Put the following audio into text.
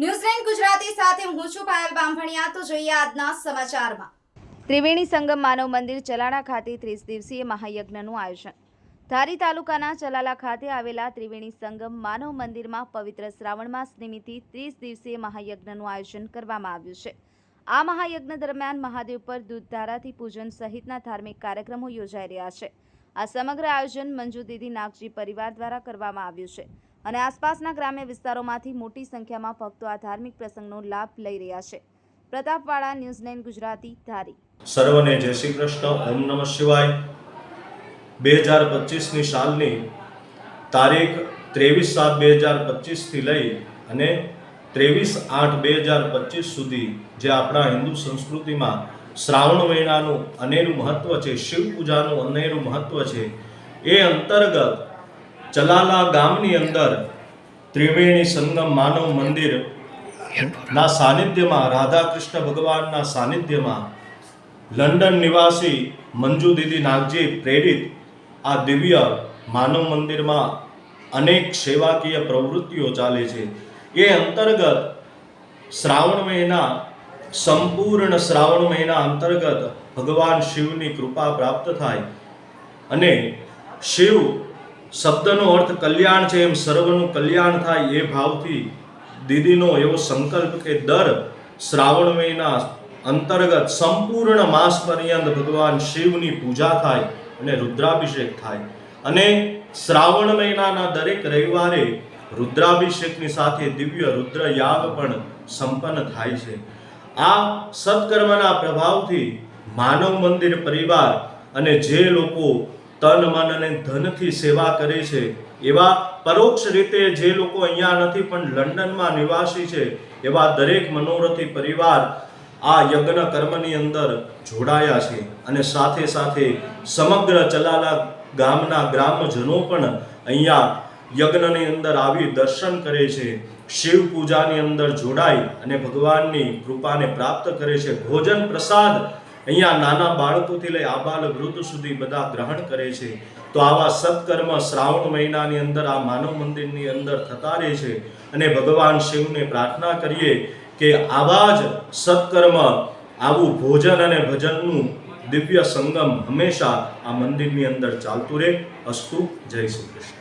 ન્યૂઝલેન્ડ ગુજરાતી સાથે હું છું પાયલ બામભણિયા. તો જોઈએ આજના સમાચારમાં. ત્રિવેણી સંગમ માનવ મંદિર ચલાણા ખાતે ત્રીસ દિવસીય મહાયજ્ઞનું આયોજન. ધારી તાલુકાના ચલાલા ખાતે આવેલા ત્રિવેણી સંગમ માનવ મંદિરમાં પવિત્ર શ્રાવણ માસ નિમિત્તે ત્રીસ દિવસીય મહાયજ્ઞનું આયોજન કરવામાં આવ્યું છે. આ મહાયજ્ઞ દરમિયાન મહાદેવ પર દૂધધારાથી પૂજન સહિતના ધાર્મિક કાર્યક્રમો યોજાઈ રહ્યા છે. આ સમગ્ર આયોજન મંજુ દીદી નાગજી પરિવાર દ્વારા કરવામાં આવ્યું છે. અને આસપાસના ગ્રામ્ય વિસ્તારોમાંથી મોટી સંખ્યામાં ભક્તો આ ધાર્મિક પ્રસંગનો લાભ લઈ રહ્યા છે. પ્રતાપવાળા ન્યૂઝ નાઇન ગુજરાતી, ધારી. સર્વને જય શ્રી કૃષ્ણ, ઓમ નમઃ શિવાય. બે હજાર પચીસની સાલની તારીખ ત્રેવીસ સાત બે હજાર પચીસથી લઈ અને ત્રેવીસ આઠ બે હજાર પચીસ સુધી જે આપણા હિન્દુ સંસ્કૃતિમાં શ્રાવણ મહિનાનું અનેરું મહત્ત્વ છે, શિવ પૂજાનું અનેરું મહત્ત્વ છે, એ અંતર્ગત ચલાલા ગામની અંદર ત્રિવેણી સંગમ માનવ મંદિર ના સાનિધ્યમાં રાધા કૃષ્ણ ભગવાનના સાનિધ્યમાં લંડન નિવાસી મંજુ દીદી નાગજી પ્રેરિત આ દિવ્ય માનવ મંદિરમાં અનેક સેવાકીય પ્રવૃત્તિઓ ચાલે છે. એ અંતર્ગત શ્રાવણ મહિના, સંપૂર્ણ શ્રાવણ મહિના અંતર્ગત ભગવાન શિવની કૃપા પ્રાપ્ત થાય અને શિવ શબ્દનો અર્થ કલ્યાણ છે, એમ સર્વનું કલ્યાણ થાય એ ભાવથી દીદીનો એવો સંકલ્પ કે દર શ્રાવણ મહિના અંતર્ગત સંપૂર્ણ માસ પર્યંત ભગવાન શિવની પૂજા થાય અને રુદ્રાભિષેક થાય. અને શ્રાવણ મહિનાના દરેક રવિવારે રુદ્રાભિષેકની સાથે દિવ્ય રુદ્રયાગ પણ સંપન્ન થાય છે. આ સત્કર્મના પ્રભાવથી માનવ મંદિર પરિવાર અને જે લોકો તન મન અને ધનથી સેવા કરે છે. એવા પરોક્ષ રીતે જે લોકો અહીંયા નથી, પણ લંડનમાં નિવાસી છે, એવા દરેક મનોરથી પરિવાર આ યજ્ઞ કર્મની અંદર જોડાયા છે. અને સાથે સાથે સમગ્ર ચલાલા ગામના ગ્રામજનો પણ અહીંયા યજ્ઞની અંદર આવી દર્શન કરે છે. શિવ પૂજાની અંદર જોડાઈ અને ભગવાનની કૃપાને પ્રાપ્ત કરે છે. ભોજન પ્રસાદ અહીંયા નાના બાળકોથી લઈ આબાલ વૃદ્ધ સુધી બધા ગ્રહણ કરે છે. તો આવા સત્કર્મ શ્રાવણ મહિનાની અંદર આ માનવ મંદિરની અંદર થતા રહે છે. અને ભગવાન શિવને પ્રાર્થના કરીએ કે આવા જ સત્કર્મ, આવું ભોજન અને ભજનનું દિવ્ય સંગમ હંમેશા આ મંદિરની અંદર ચાલતું રહે. અસ્તુ, જય શ્રી કૃષ્ણ.